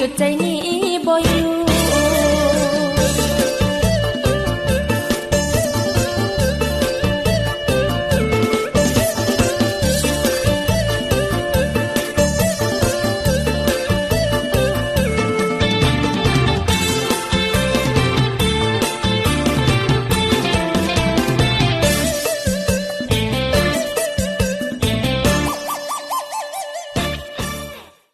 ยุดใจนี้